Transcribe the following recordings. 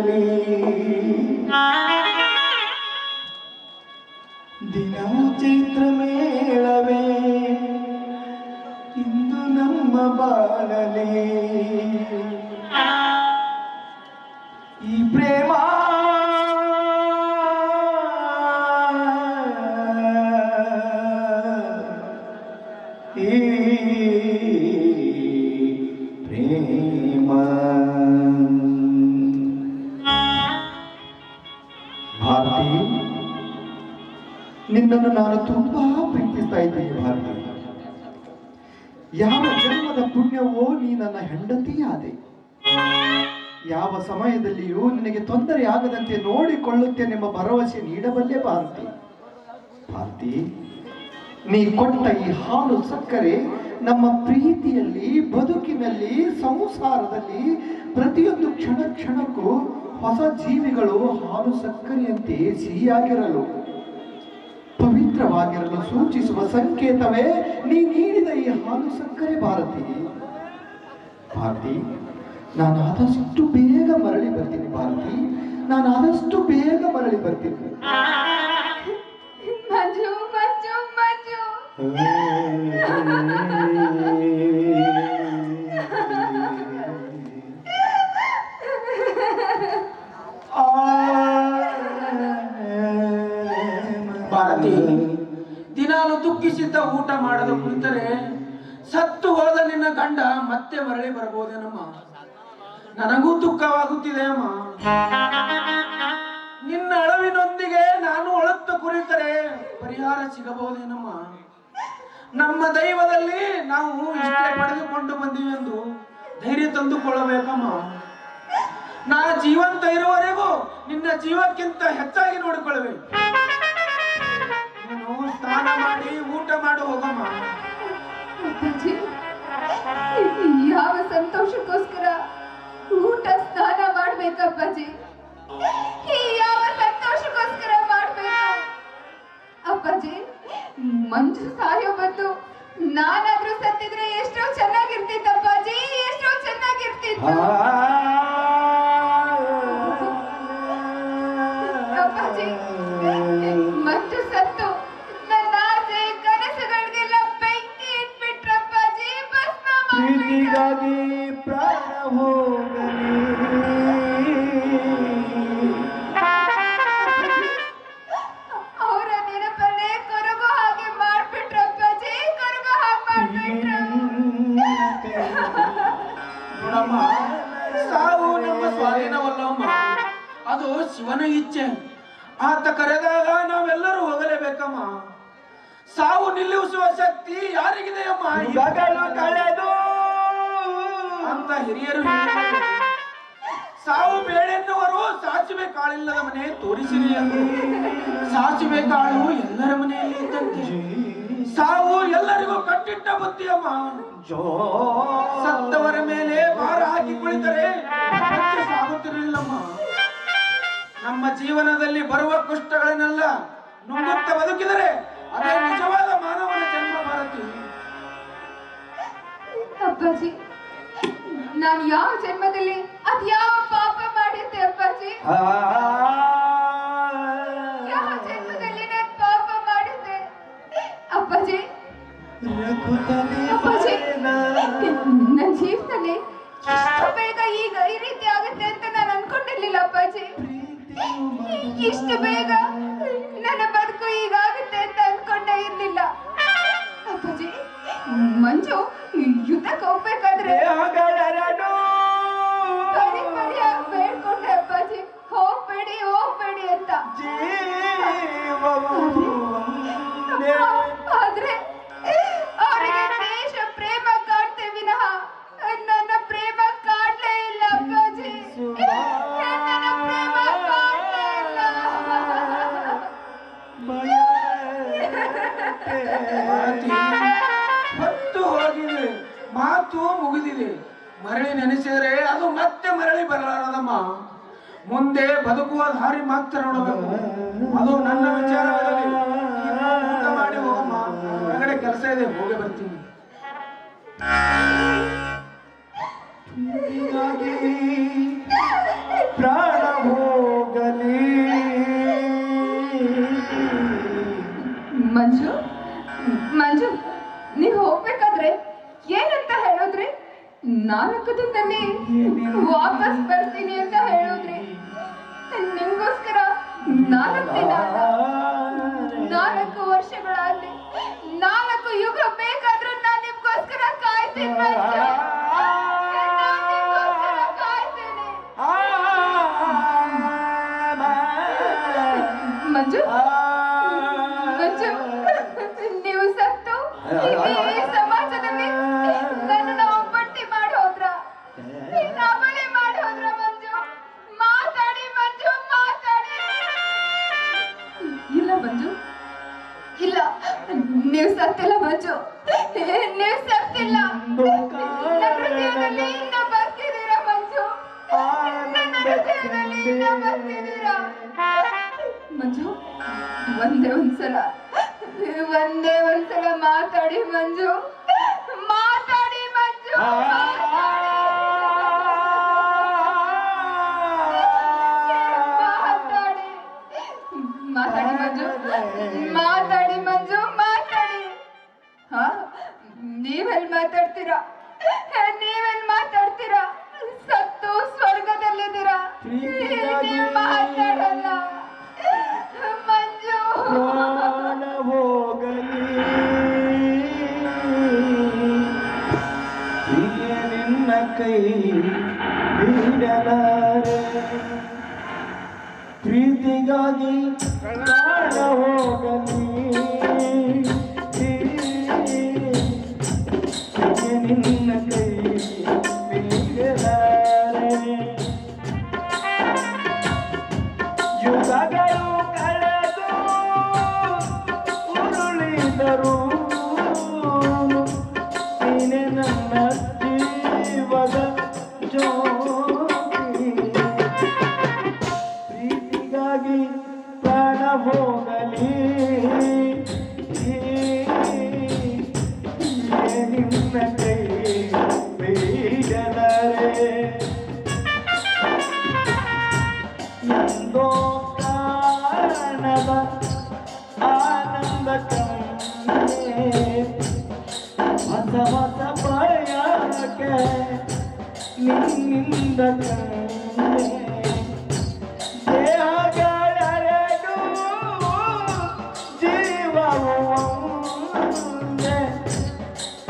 కలలే. దినము చిత్రమేళవే ఇందు నమ్మ బాలలే. ಯಾವ ಜನ್ಮದ ಪುಣ್ಯವೋ ನೀ ನನ್ನ ಹೆಂಡತಿಯಾದೆ. ಯಾವ ಸಮಯದಲ್ಲಿಯೂ ನಿನಗೆ ತೊಂದರೆ ಆಗದಂತೆ ನೋಡಿಕೊಳ್ಳುತ್ತೇನೆಂಬ ಭರವಸೆ ನೀಡಬಲ್ಲೆ ಭಾರತಿ. ಭಾರತಿ, ನೀ ಕೊಟ್ಟ ಈ ಹಾಲು ಸಕ್ಕರೆ ನಮ್ಮ ಪ್ರೀತಿಯಲ್ಲಿ, ಬದುಕಿನಲ್ಲಿ, ಸಂಸಾರದಲ್ಲಿ ಪ್ರತಿಯೊಂದು ಕ್ಷಣ ಕ್ಷಣಕ್ಕೂ ಹೊಸ ಜೀವಿಗಳು ಹಾಲು ಸಕ್ಕರೆಯಂತೆ ಸಿಹಿಯಾಗಿರಲು. ಪವಿತ್ರವಾಗಿರಲು ಸೂಚಿಸುವ ಸಂಕೇತವೇ ನೀ ನೀಡಿದ ಈ ಹಾಲು ಸಕ್ಕರೆ ಭಾರತಿ. ಭಾರತಿ ನಾನು ಆದಷ್ಟು ಬೇಗ ಮರಳಿ ಬರ್ತೀನಿ ಭಾರತಿ. ನಾನು ಆದಷ್ಟು ಬೇಗ ಮರಳಿ ಬರ್ತೀನಿ. ಮಂಜು ಮಂಜು ಮಂಜು ದುಃಖವಾಗುತ್ತಿದೆ ಅಮ್ಮ. ನಿನ್ನ ಅಳವಿನೊಂದಿಗೆ ನಾನು ಅಳುತ್ತ ಕುರಿತರೆ ಪರಿಹಾರ ಸಿಗಬಹುದೇನಮ್ಮ? ನಮ್ಮ ದೈವದಲ್ಲಿ ನಾವು ಇಷ್ಟೇ ಪಡೆದುಕೊಂಡು ಬಂದಿವೆಂದು ಧೈರ್ಯ ತಂದುಕೊಳ್ಳಬೇಕಮ್ಮ. ನಾ ಜೀವಂತ ಇರುವವರೆಗೂ ನಿನ್ನ ಜೀವಕ್ಕಿಂತ ಹೆಚ್ಚಾಗಿ ನೋಡಿಕೊಳ್ಳುವೆ. ನೀನು ಸ್ನಾನ ಮಾಡಿ ಊಟ ಮಾಡು, ಹೋಗಮ್ಮ. ಯಾವ ಸಂತೋಷಕ್ಕೋಸ್ಕರ ಊಟ, ಸ್ನಾನ ಮಾಡ್ಬೇಕಪ್ಪಾಜಿ? ಯಾವ ಸಂತೋಷಕ್ಕೋಸ್ಕರ ಮಾಡ್ಬೇಕು? ಅಪ್ಪಾಜಿ ಮಂಜು ಸಾಯೋ ಬಂದು ನಾನಾದ್ರೂ ಸತ್ತಿದ್ರೆ ಎಷ್ಟೋ ಚೆನ್ನಾಗಿರ್ತಿತ್ತಪ್ಪಾಜಿ ಎಷ್ಟೋ ಚೆನ್ನಾಗಿರ್ತಿತ್ತು. ಪ್ರೀತಿಗಾಗಿ ಪ್ರಾಣ ಹೋಗಲಿ. ಅವರ ನೆನಪಲ್ಲೇ ಕರಗೋ ಹಾಗೆ ಮಾಡ್ಬಿಟ್ರಪ್ಪಾಜಿ ಕರಗೋ ಹಾಗೆ ಮಾಡ್ಬಿಟ್ರು. ನೋಡಮ್ಮ ಸಾವು ನಮ್ಮ ಸ್ವಾಧೀನವಲ್ಲಮ್ಮ ಅದು ಶಿವನ ಇಚ್ಛೆ. ಆತ ಕರೆದಾಗ ನಾವೆಲ್ಲರೂ ಹೋಗಲೇಬೇಕಮ್ಮ. ಸಾವು ನಿಲ್ಲಿಸುವ ಶಕ್ತಿ ಕಳೆದು ಅಂತ ಹಿರಿಯರು ಸಾವು ಬೇಳೆನ್ನುವರು, ಸಾಸಿವೆ ಕಾಳಿಲ್ಲದ ಮನೆ ತೋರಿಸಿರಿ ಎಂದು. ಸಾಸಿವೆ ಕಾಳು ಎಲ್ಲರ ಮನೆಯಲ್ಲಿ ಇದ್ದಂತೆ. ಸಾವು ಎಲ್ಲರಿಗೂ ಕಟ್ಟಿಟ್ಟ ಬುದ್ಧಿಯಮ್ಮ ಜೋ ಸತ್ತವರ ಮೇಲೆ ಭಾರ ಹಾಕಿ ಕುಳಿತರೆ ಸಾಗುತ್ತಿರಲಿಲ್ಲಮ್ಮ. ನಮ್ಮ ಜೀವನದಲ್ಲಿ ಬರುವ ಕುಷ್ಟಗಳನ್ನೆಲ್ಲ ನುಂಗುತ್ತ ಬದುಕಿದರೆ ಅದೇ ನಿಜವಾದ ಮಾನವನ ಜನ್ಮ ಭಾರತಿ ಅಪ್ಪಾಜಿ ನಾನು ಯಾವ ಜನ್ಮದಲ್ಲಿ ಅದ್ ಯಾವ ಪಾಪ ಮಾಡಿದ್ದೆ ಅಪ್ಪಾಜಿ ಯಾವ ಜನ್ಮದಲ್ಲಿ ನಾನು ಪಾಪ ಮಾಡಿದ್ದೆ ಅಪ್ಪಾಜಿ ಅಪ್ಪಾಜಿ ನನ್ನ ಜೀವನದಲ್ಲಿ ಇಷ್ಟು ಬೇಗ ಈಗ ಈ ರೀತಿ ಆಗುತ್ತೆ ಅಂತ ನಾನು ಅನ್ಕೊಂಡಿರ್ಲಿಲ್ಲ ಅಪ್ಪಾಜಿ ಇಷ್ಟು ಬೇಗ ಹೊತ್ತು ಹೋಗಿದೆ, ಮಾತು ಮುಗಿದಿದೆ. ಮರಳಿ ನೆನೆಸಿದರೆ ಅದು ಮತ್ತೆ ಮರಳಿ ಬರಲಾರದಮ್ಮ. ಮುಂದೆ ಬದುಕುವ ದಾರಿ ಮಾತ್ರ ನೋಡಬೇಕು. ಅದು ನನ್ನ ವಿಚಾರ ಊಟ ಮಾಡಿ ಹೋಗಮ್ಮ. ಕೆಲಸ ಇದೆ, ಹೋಗಿ ಬರ್ತೀನಿ. ಪ್ರಾಣ ನಾಲ್ಕು ದಿನದಲ್ಲಿ ವಾಪಸ್ ಬರ್ತೀನಿ ಅಂತ ಹೇಳೋದ್ರಿ ನಿಮ್ಗೋಸ್ಕರ ನಾಲ್ಕು ದಿನ ನಾಲ್ಕು ವರ್ಷಗಳಾಗ್ಲಿ ನಾಲ್ಕು ಯುಗ ಬೇಕಾದ್ರೂ ನಾನ್ ನಿಮ್ಗೋಸ್ಕರ ಕಾಯ್ತೀನಿ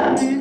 Thank you.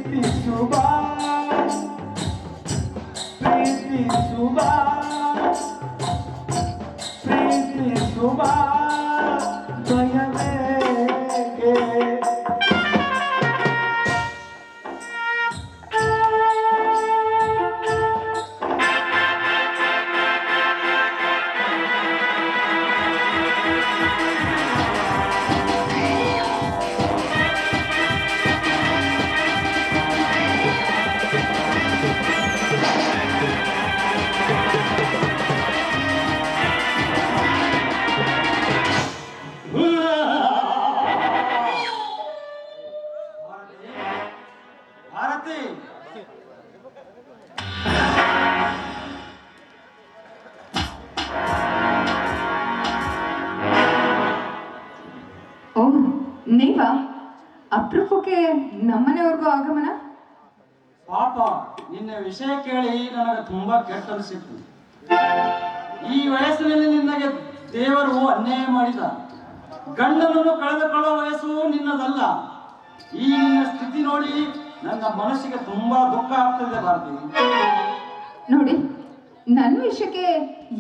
ಅಪರೂಪಕ್ಕೆ ನಮ್ಮನೆಯವ್ರಿಗೂ ಆಗಮನ? ಪಾಪ ನಿನ್ನ ವಿಷಯ ಕೇಳಿ ನನಗೆ ತುಂಬಾ ಕೆಟ್ಟ ಅನಿಸಿತ್ತು ಈ ವಯಸ್ಸಿನಲ್ಲಿ ನಿನಗೆ ದೇವರು ಅನ್ಯಾಯ ಮಾಡಿದ. ಗಂಡನನ್ನು ಕಳೆದುಕೊಳ್ಳೋ ವಯಸ್ಸು ನಿನ್ನದಲ್ಲ. ಈ ನಿನ್ನ ಸ್ಥಿತಿ ನೋಡಿ ನನ್ನ ಮನಸ್ಸಿಗೆ ತುಂಬಾ ದುಃಖ ಆಗ್ತದೆ ಭಾರತಿ. ನೋಡಿ ನನ್ನ ವಿಷಯಕ್ಕೆ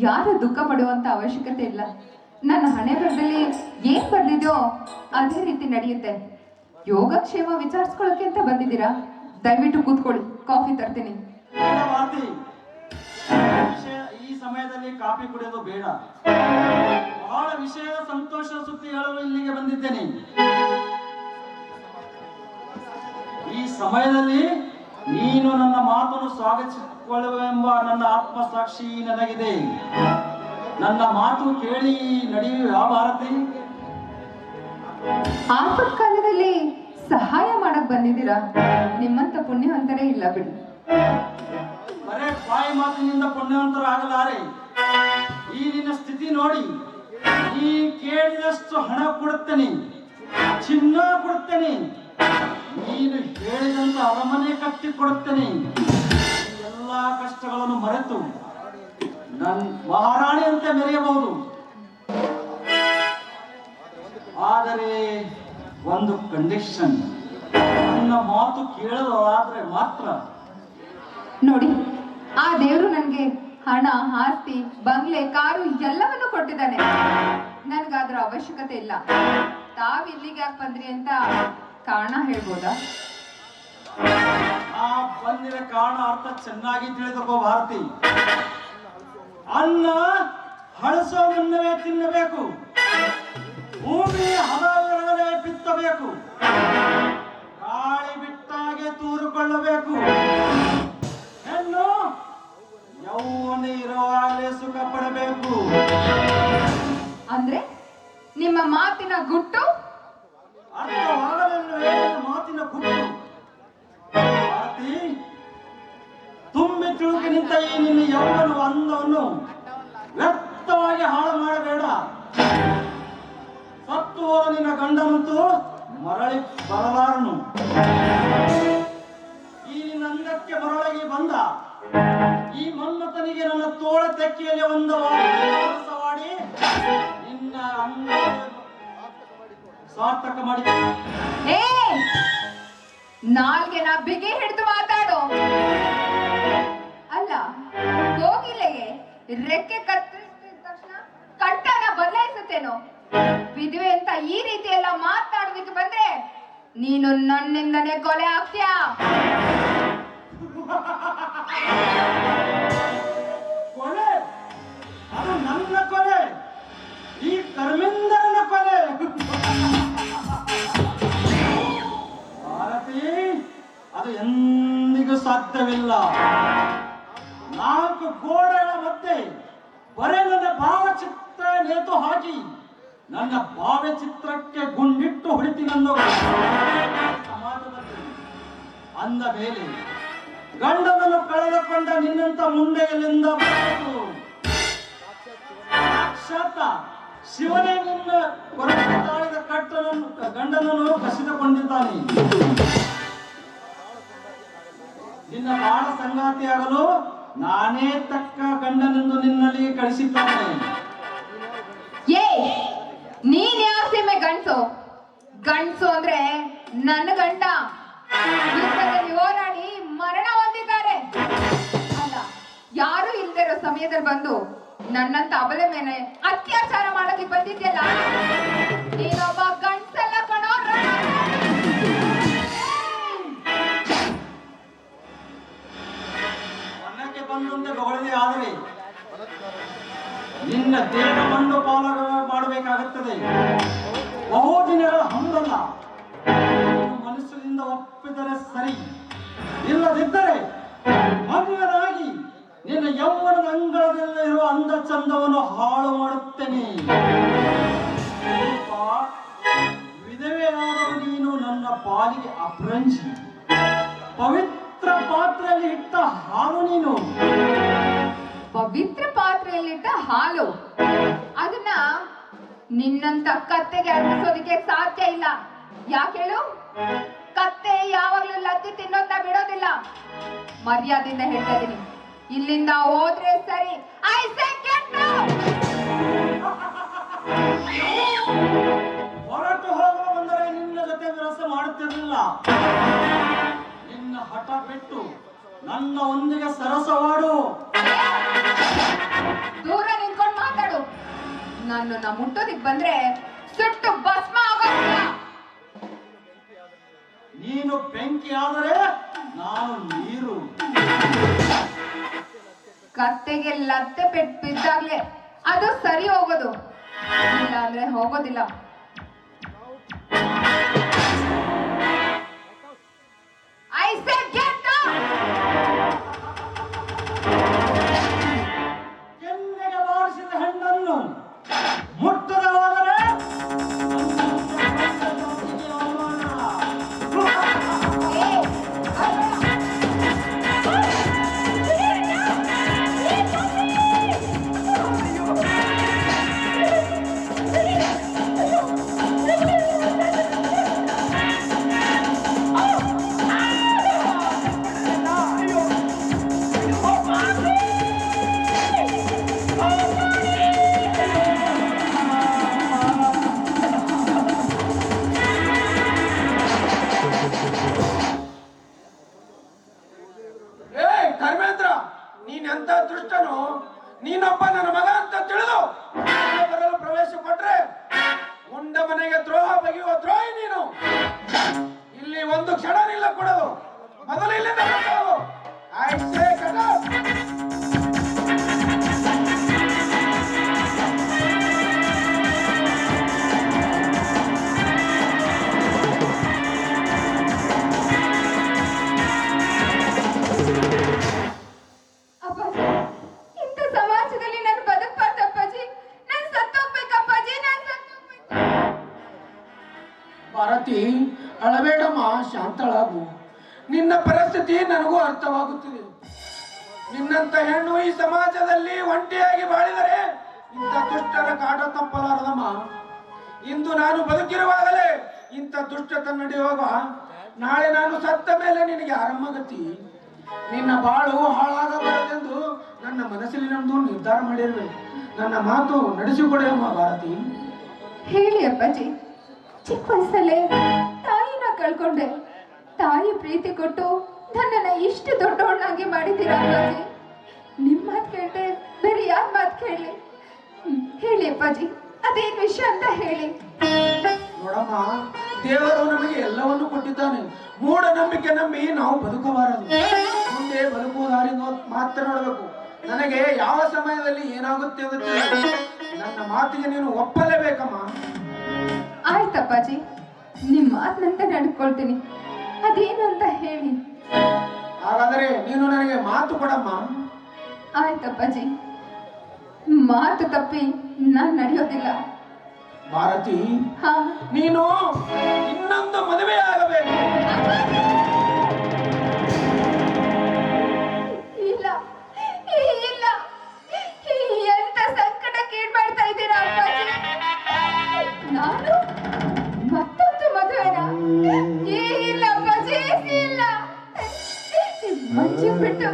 ಯಾರು ದುಃಖ ಪಡುವಂತ ಅವಶ್ಯಕತೆ ಇಲ್ಲ. ನನ್ನ ಹಣೆ ಬರದಲ್ಲಿ ಏನ್ ಬರ್ದಿದೆಯೋ ಅದೇ ರೀತಿ ನಡೆಯುತ್ತೆ. ಯೋಗಕ್ಷೇಮ ವಿಚಾರಿಸ್ಕೊಳ್ಳೋಕೆ ಅಂತ ಬಂದಿದ್ದೀರಾ? ದಯವಿಟ್ಟು ಕೂತ್ಕೊಳ್ಳಿ. ಕಾಫಿ ತರ್ತೀನಿ. ಈ ಸಮಯದಲ್ಲಿ ಕಾಫಿ ಕುಡಿಯೋದು ಬೇಡ. ಬಹಳ ವಿಷಯ ಸಂತೋಷ ಸುದ್ದಿ ಹೇಳಲು ಇಲ್ಲಿಗೆ ಬಂದಿದ್ದೇನೆ. ಈ ಸಮಯದಲ್ಲಿ ನೀನು ನನ್ನ ಮಾತನ್ನು ಸ್ವಾಗತಿಸಿಕೊಳ್ಳುವೆಂಬ ನನ್ನ ಆತ್ಮಸಾಕ್ಷಿ ನನಗಿದೆ. ನನ್ನ ಮಾತು ಕೇಳಿ ನಡೆಯುವ ಭಾರತಿ? ಆಪತ್ಕಾಲದಲ್ಲಿ ಬಂದಿದ್ದೀರಾ? ನಿಮ್ಮಂತ ಪುಣ್ಯವಂತರೇ ಇಲ್ಲ ಬಿಡಿ. ಬರೇ ಬಾಯಿ ಮಾತಿನಿಂದ ಪುಣ್ಯವಂತರಾಗಲಾರೆ ಈ ನಿನ್ನ ಸ್ಥಿತಿ ನೋಡಿ. ಈ ಕೇಳಿದಷ್ಟು ಹಣ ಕೊಡುತ್ತೇನೆ. ಚಿನ್ನ ಕೊಡುತ್ತೇನೆ. ನೀನು ಹೇಳಿದಂತ ಅರಮನೆ ಕಟ್ಟಿ ಕೊಡುತ್ತೇನೆ. ಎಲ್ಲ ಕಷ್ಟಗಳನ್ನು ಮರೆತು ನನ್ ಮಹಾರಾಣಿಯಂತೆ ಮೆರೆಯಬಹುದು. ಆದರೆ ಒಂದು ಕಂಡೀಷನ್ ನನ್ನ ಮಾತು ಕೇಳಲಾದ್ರೆ ಮಾತ್ರ. ನೋಡಿ ಆ ದೇವರು ನನಗೆ ಹಣ ಆಸ್ತಿ ಬಂಗ್ಲೆ ಕಾರು ಎಲ್ಲವನ್ನು ಕೊಟ್ಟಿದ್ದಾನೆ. ನನ್ಗಾದ್ರ ಅವಶ್ಯಕತೆ ಇಲ್ಲ. ತಾವ್ ಇಲ್ಲಿಗೆ ಯಾಕೆ ಬಂದ್ರಿ ಅಂತ ಕಾರಣ ಹೇಳ್ಬೋದಾ? ಆ ಬಂದಿರ ಕಾರಣ ಅರ್ಥ ಚೆನ್ನಾಗಿ ತಿಳಿದುಕೋ ಭಾರತಿ. ಅನ್ನ ಹಳಸೋ ಮುನ್ನವೇ ತಿನ್ನಬೇಕು. ಭೂಮಿ ಹದವರಗಡೆ ಬಿತ್ತಬೇಕು. ಬಿಟ್ಟಾಗೆ ತೂರಿಕೊಳ್ಳಬೇಕು. ಹೆಣ್ಣು ಯೌವನ ಇರುವಾಗಲೇ ಸುಖ ಪಡಬೇಕು ಅಂದ್ರೆ ನಿಮ್ಮ ಮಾತಿನ ಗುಟ್ಟು? ಅರ್ಥವಾಗಲಿಲ್ಲವೇ ಮಾತಿನ ಗುಟ್ಟು? ತುಂಬಿ ತುಳುಕಿ ನಿಂತ ಈ ನಿನ್ನ ಯೌವನ ಅಂದವನ್ನು ವ್ಯರ್ಥವಾಗಿ ಹಾಳು ಮಾಡಬೇಡ. ಸತ್ತು ಹೋದ ನಿನ್ನ ಗಂಡನಂತೂ ಮರಳಿ ಬರಲಾರನು ಅಂಗಕ್ಕೆ ಮರಳಗಿ ಬಂದ. ಈ ಮನ್ಮಥನಿಗೆ ನನ್ನ ತೋಳ ತೆಕ್ಕಿಯಲ್ಲಿ ಒಂದು ಮಾಡಿ ನಿನ್ನ ಸಾರ್ಥಕ ಮಾಡಿ ಏ, ನಾಲ್ಗೆ ನಾ ಬಿಗಿ ಹಿಡಿದು ಮಾತಾಡು. ಅಲ್ಲ ಕೋಗಿಲೆಗೆ ರೆಕ್ಕೆ ಕತ್ತರಿಸಿದ ತಕ್ಷಣ ಕಟ್ಟನ ಬದಲಾಯಿಸುತ್ತೇನೋ? ವಿಧವೆ ಅಂತ ಈ ರೀತಿ ಎಲ್ಲ ಮಾತಾಡೋದಕ್ಕೆ ಬಂದ್ರೆ ನೀನು ನನ್ನಿಂದನೇ ಕೊಲೆ ಆಗ್ತೀಯಾ? ಕೊಲೆ? ಅದು ನನ್ನ ಕೊಲೆ. ಈ ಕರ್ಮಿಂದರನ ಕೊಲೆ. ಭಾರತಿ, ಅದು ಎಂದಿಗೂ ಸಾಧ್ಯವಿಲ್ಲ. ನಾಲ್ಕು ಗೋಡೆಗಳ ಮತ್ತೆ ಬರೇ ಭಾವಚಿತ್ರ ನೇತು ಹಾಕಿ ನನ್ನ ಭಾವಚಿತ್ರಕ್ಕೆ ಗುಂಡಿಟ್ಟು ಹೊಡಿತೀನಂದು ಸಮಾಜದಲ್ಲಿ ಅಂದ ಮೇಲೆ ಗಂಡನನ್ನು ಕಳೆದುಕೊಂಡ ನಿನ್ನಂತ ಮುಂಡೆಯಲ್ಲಿಂದ ಬರಬೇಕು? ಸಾಕ್ಷಾತ್ ಶಿವನೇ ನಿನ್ನ ತಾಳಿದ ಕಟ್ಟನನ್ನು, ಗಂಡನನ್ನು ಕಸಿದುಕೊಂಡಿದ್ದಾನೆ. ನಿನ್ನ ಬಾಳ ಸಂಗಾತಿಯಾಗಲು ನಾನೇ ತಕ್ಕ ಗಂಡನೆಂದು ನಿನ್ನಲ್ಲಿ ಕಳಿಸಿದ್ದಾನೆ. ಏ, ನೀನ್ ಯಾವ ಸೀಮೆ ಗಂಡಸು? ಗಂಡಸು ಅಂದ್ರೆ ನನ್ನ ಗಂಡ. ಹೋರಾಡಿ ಮರಣ ಯಾರು ಇಲ್ದೇ ಇರೋ ಸಮಯದಲ್ಲಿ ಬಂದು ನನ್ನಂತ ಅಬಲೆ ಮೇಲೆ ಅತ್ಯಾಚಾರ ಮಾಡೋಕೆ ಗಂಡ್ಸಲ್ಲ ಕಣೋ ನಿನ್ನ ದೇಹವನ್ನು ಪಾಲನೆ ಮಾಡಬೇಕಾಗುತ್ತದೆ. ಬಹು ದಿನಗಳ ಹಂದಲ್ಲ ನೀನು ಮನಸ್ಸಿನಿಂದ ಒಪ್ಪಿದರೆ ಸರಿ. ಇಲ್ಲದಿದ್ದರೆ ಮದುವೆಯಾಗಿ ನಿನ್ನ ಯೌವನದ ಅಂಗಳದಲ್ಲಿರುವ ಅಂದ ಚಂದವನ್ನು ಹಾಳು ಮಾಡುತ್ತೇನೆ. ವಿಧವೆಯಾದರೂ ನೀನು ನನ್ನ ಪಾಲಿಗೆ ಅಪ್ರಂಜಿ. ಪವಿತ್ರ ಪಾತ್ರೆಯಲ್ಲಿ ಇಟ್ಟ ಹಾಲು ನೀನು. ಪವಿತ್ರ ಪಾತ್ರೆಯಲ್ಲಿಟ್ಟ ಹಾಲು. ಅದನ್ನ ನಿನ್ನಂತ ಕತ್ತೆಗೆ ಅರ್ಪಿಸೋದಕ್ಕೆ ಸಾಧ್ಯ ಇಲ್ಲ. ಯಾಕೆ ಹೇಳು? ಕತ್ತೆ ಯಾವಾಗ್ಲೂ ಲತ್ತಿ ತಿನ್ನೋದನ್ನ ಬಿಡೋದಿಲ್ಲ. ಮರ್ಯಾದೆಯಿಂದ ಹೇಳ್ತಾ ಇದೀನಿ ಇಲ್ಲಿಂದ ಹೋದ್ರೆ ಸರಿ. ಐ ಹೊರಟು ಹೋಗುವ ಬಂದರೆ ನಿನ್ನ ಜೊತೆ ವಿರಸ ಮಾಡುತ್ತಿರಲಿಲ್ಲ. ನಿನ್ನ ಹಠ ಬಿಟ್ಟು ನನ್ನ ಒಂದಿಗೆ ಸರಸವಾಡು ದೂರ ನಿಂತ್ಕೊಂಡು ಮಾತಾಡು. ನನ್ನನ್ನ ಮುಟ್ಟೋದಿಕ್ ಬಂದ್ರೆ ಸುಟ್ಟು ಭಸ್ಮ ಆಗೋದಿಲ್ಲ. ನೀನು ಬೆಂಕಿ ಆದರೆ ನಾನು ನೀರು. ಕತ್ತೆಗೆ ಲತ್ತೆ ಪೆಟ್ಟು ಬಿದ್ದಾಗ್ಲೆ ಅದು ಸರಿ ಹೋಗೋದು. ಇಲ್ಲ ಅಂದ್ರೆ ಹೋಗೋದಿಲ್ಲ. ಹೆಣ್ಣು ಈ ಸಮಾಜದಲ್ಲಿ ಒಂಟಿಯಾಗಿ ಬಾಳಿದರೆ ಇಂಥ ದುಷ್ಟರ ಕಾಟ ತಪ್ಪಲಾರದಮ್ಮ. ಇಂದು ನಾನು ಬದುಕಿರುವಾಗಲೇ ಇಂಥ ದುಷ್ಟತ ನಡೆಯುವಾಗ ನಾಳೆ ನಾನು ಸತ್ತ ಮೇಲೆ ನಿನಗೆ ಆರಂಭಗತಿ. ನಿನ್ನ ಬಾಳು ಹಾಳಾಗಬಾರದೆಂದು ನನ್ನ ಮನಸ್ಸಿನೊಂದು ನಿರ್ಧಾರ ಮಾಡಿರುವೆ ನನ್ನ ಮಾತು ನಡೆಸಿಕೊಡೆಯಮ್ಮ ಭಾರತಿ. ಹೇಳಿ ಅಪ್ಪಾಜಿ. ಚಿಕ್ಕ ವಯಸ್ಸಲ್ಲೇ ತಾಯಿನ ಕಳ್ಕೊಂಡೆ. ತಾಯಿ ಪ್ರೀತಿ ಕೊಟ್ಟು ನನ್ನನ್ನ ಇಷ್ಟು ದೊಡ್ಡವಳನ್ನಾಗಿ ಮಾಡಿದ್ದೀರಾ ಅಪ್ಪಾಜಿ? ನಿಮ್ಮ ಮಾತು ಕೇಳ್ದೆ ಬೇರೆ ಯಾರ ಮಾತು ಕೇಳಿ? ಹೇಳಿ ಅಪ್ಪಾಜಿ ಅದೇನ್ ವಿಷಯ ಅಂತ ಹೇಳಿ. ನೋಡಮ್ಮ ದೇವರು ನಮಗೆ ಎಲ್ಲವನ್ನು ಕೊಟ್ಟಿದ್ದಾನೆ. ಮೂಢನಂಬಿಕೆ ನಂಬಿ ನಾವು ಬದುಕಬಾರದು. ಮುಂದೆ ಬದುಕುವ ದಾರಿ ಮಾತ್ರ ನೋಡಬೇಕು. ನನಗೆ ಯಾವ ಸಮಯದಲ್ಲಿ ಏನಾಗುತ್ತೆ ಅಂತ ನನ್ನ ಮಾತಿಗೆ ನೀನು ಒಪ್ಪಲೇಬೇಕಮ್ಮ. ಆಯ್ತಪ್ಪಾಜಿ ನಿಮ್ಮ ಮಾತಿನಂತೆ ನಡ್ಕೊಳ್ತೀನಿ. ಅದೇನು ಅಂತ ಹೇಳಿ. ಹಾಗಾದರೆ ನೀನು ನನಗೆ ಮಾತು ಕೊಡಮ್ಮ. ಆಯ್ತಪ್ಪಾಜಿ. ಮಾತು ತಪ್ಪಿ ನಾನು ನಡೆಯೋದಿಲ್ಲ. ಭಾರತಿ ಹಾ. ನೀನು ಇನ್ನೊಂದು ಮದುವೆ ಆಗಬೇಕು. ಇಲ್ಲ ಇಲ್ಲ. ಎಂತ ಸಂಕಟ ಕೀಡ್ ಮಾಡ್ತಾ ಇದ್ದೀರಾ ಅಪ್ಪಾಜಿ? ನಾನು ಮತ್ತೊಂದು ಮದುವೆನ? ಇಲ್ಲ ಅಪ್ಪಾಜಿ ಇಲ್ಲ. ಮಂಜು ಬಿಟ್ಟು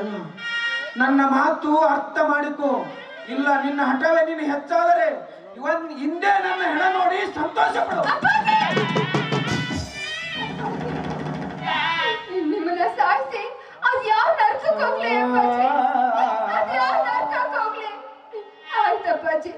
ಅಲ್ಲ ನನ್ನ ಮಾತು ಅರ್ಥ ಮಾಡಿಕೊ. ಇಲ್ಲ, ನಿನ್ನ ಹಠವೇ ನೀನು ಹೆಚ್ಚಾದರೆ ಇವನ್ ಹಿಂದೆ ನನ್ನ ಹೆಣ ನೋಡಿ ಸಂತೋಷ ಪಡು ನಿಮ್ಮನ್ನ ಸಾಯಿಸಿ, ಅದು ಯಾವ ಹೋಗ್ಲಿ? ಆಯ್ತಪ್ಪಾಜಿ.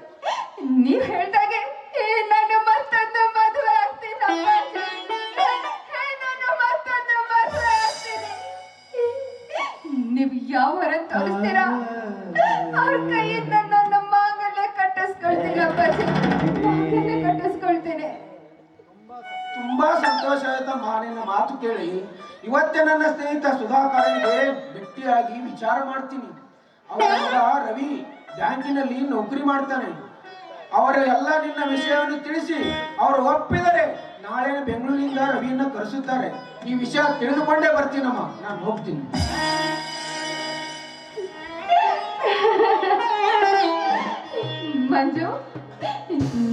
ನನ್ನ ಸ್ನೇಹಿತ ಸುಧಾಕರ್ ಭೇಟಿಯಾಗಿ ವಿಚಾರ ಮಾಡ್ತೀನಿ. ಅವರೆಲ್ಲ ರವಿ ಬ್ಯಾಂಕಿನಲ್ಲಿ ನೌಕರಿ ಮಾಡ್ತಾನೆ. ಅವರ ಎಲ್ಲ ನಿನ್ನ ವಿಷಯವನ್ನು ತಿಳಿಸಿ ಅವರು ಒಪ್ಪಿದರೆ ನಾಳೆ ಬೆಂಗಳೂರಿನಿಂದ ರವಿಯನ್ನ ಕರೆಸುತ್ತಾರೆ. ಈ ವಿಷಯ ತಿಳಿದುಕೊಂಡೇ ಬರ್ತೀನಮ್ಮ ನಾನು ಹೋಗ್ತೀನಿ. ಮಂಜು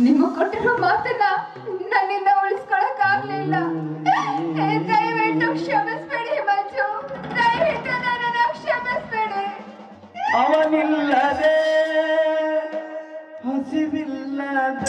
ನಿಮ್ಮ ಕೊಟ್ಟಿರೋ ಮಾತನ್ನ ನನ್ನಿಂದ ಉಳಿಸ್ಕೊಳಕ್ ಆಗ್ಲಿಲ್ಲ ದಯವಿಟ್ಟು ಅವನಿಲ್ಲದೆ ಹಸಿವಿಲ್ಲದ